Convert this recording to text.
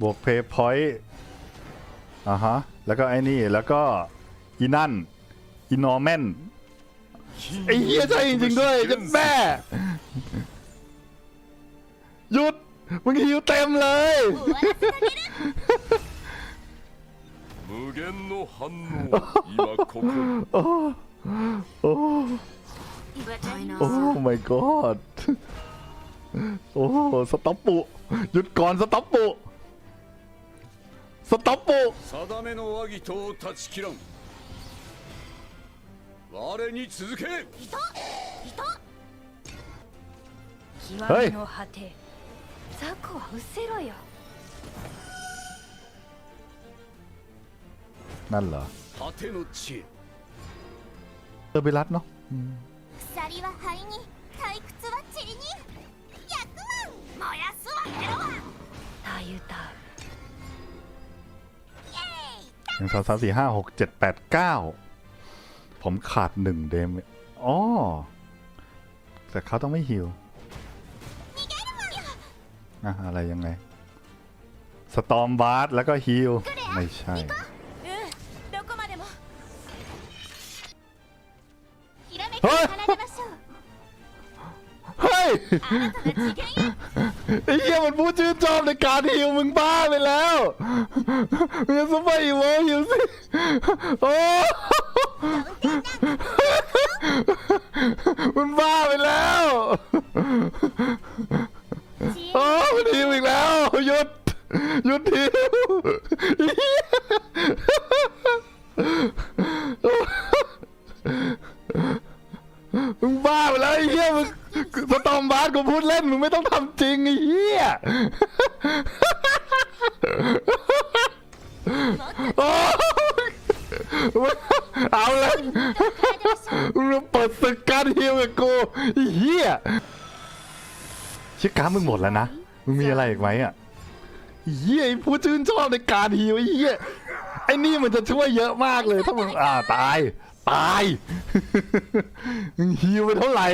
บวกเพย์พอยต์อ่าฮะ แล้วก็ไอ้นี่ แล้วก็อีนั่น อีนอร์แมน ไอ้เหี้ยใช่จริงๆด้วยจะแม่ หยุด มึงหิวเต็มเลย 無限の反応今ここ โอ้ โอ้ 痛いな โอ้ my god โอ้ สต็อปปุ หยุดก่อนสต็อปปุ そタッポ定めの和議とを断ち切らん。我に続け。いたい。た極みの果て、はい、ザコは失せろよ。なんだ？果ての知恵。トビラの、う、鎖は灰に。退屈は塵に。役は燃やすはテロは。たゆた หนึ่งสองสามสี่ห้าหกเจ็ดแปดเก้าผมขาดหนึ่งเดมอ๋อ แต่เขาต้องไม่ฮิวอะอะไรยังไง สตอมบาร์สแล้วก็ฮิลไม่ใช่ เฮ้ย ไอ้เหี้ยมันพูดชื่นชอบในการฮิวมึงบ้าไปแล้วมึงจะซุปเปอร์อีโวฮิวสิโอ้มันบ้าไปแล้วโอ้มันฮิวอีกแล้วหยุดหยุดฮิว มึงบ้าไปแล้วไอ้เหี้ยมึงสตอมบาสกูพูดเล่นมึงไม่ต้องทำจริงไอ้เหี้ยโอ้เอาเลยมึงมาเปิดศึกการฮิวกับกูไอ้เหี้ยชิการดมึงหมดแล้วนะมึงมีอะไรอีกไหมอะไอ้เหี้ยไอ้ผู้ชื่นชอบในการฮิวไอ้เหี้ยไอ้นี่มันจะช่วยเยอะมากเลยถ้ามึงอ่าตาย ตาย มึงฮิวไปเท่าไหร่